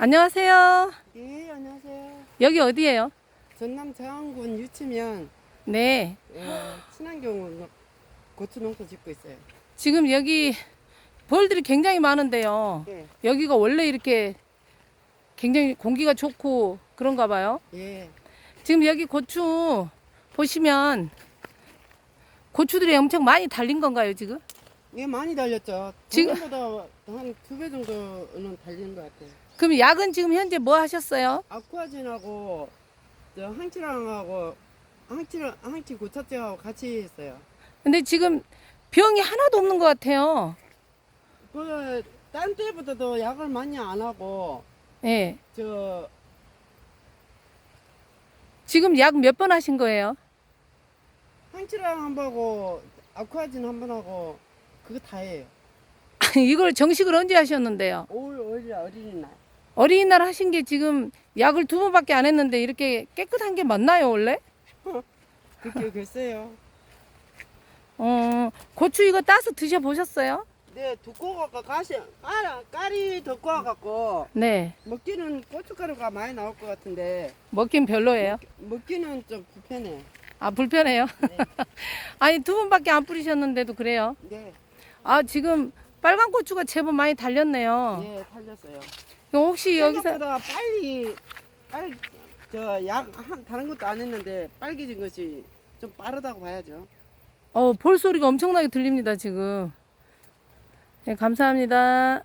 안녕하세요. 예, 안녕하세요. 여기 어디예요? 전남 장안군 유치면 네. 예, 친환경 고추 농사 짓고 있어요. 지금 여기 벌들이 굉장히 많은데요. 예, 여기가 원래 이렇게 굉장히 공기가 좋고 그런가 봐요. 예, 지금 여기 고추 보시면 고추들이 엄청 많이 달린 건가요, 지금? 예, 많이 달렸죠. 지금- 지금보다 한 두 배 정도는 달리는 것 같아요. 그럼 약은 지금 현재 뭐 하셨어요? 아쿠아진하고 저 항치랑하고 항치 항치 고차제하고 같이 했어요. 근데 지금 병이 하나도 없는 것 같아요. 그딴 때보다도 약을 많이 안 하고 예. 저 지금 약 몇 번 하신 거예요? 항치랑 한 번 하고 아쿠아진 한 번 하고 그거 다 해요. 이걸 정식을 언제 하셨는데요? 올 어린 어린이날. 어린이날 하신 게 지금 약을 두 번밖에 안 했는데 이렇게 깨끗한 게 맞나요, 원래? 그렇게 글쎄요. 어, 고추 이거 따서 드셔 보셨어요? 네, 두꺼워 갖고 가시, 까리, 까리 두꺼워 갖고 네. 먹기는 고춧가루가 많이 나올 것 같은데 먹긴 별로예요. 먹기는 좀 불편해. 아, 불편해요? 네. 아니, 두 번밖에 안 뿌리셨는데도 그래요. 네, 아, 지금 빨간 고추가 제법 많이 달렸네요. 네, 살렸어요. 그럼 혹시 여기서, 생각보다 빨리, 빨리, 저, 약, 한, 다른 것도 안 했는데 빨개진 것이 좀 빠르다고 봐야죠. 어, 볼 소리가 엄청나게 들립니다, 지금. 네, 감사합니다.